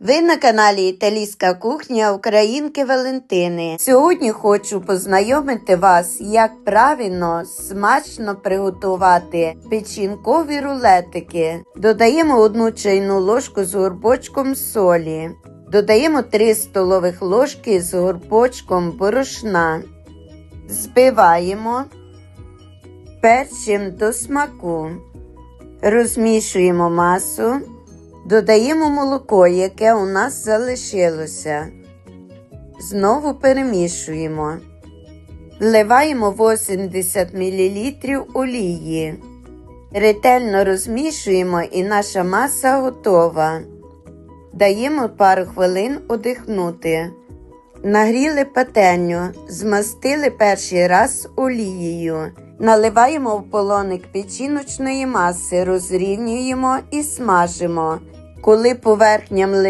Ви на каналі Італійська кухня Українки Валентини. Сьогодні хочу познайомити вас, як правильно смачно приготувати печінкові рулетики. Додаємо одну чайну ложку з горбочком солі. Додаємо 3 столових ложки з горбочком борошна. Збиваємо, перчим до смаку. Розмішуємо масу. Додаємо молоко, яке у нас залишилося. Знову перемішуємо. Вливаємо 80 мл олії. Ретельно розмішуємо і наша маса готова. Даємо пару хвилин одихнути. Нагріли пательню, змастили перший раз олією. Наливаємо в полоник печіночної маси, розрівнюємо і смажимо. Коли поверхня млинця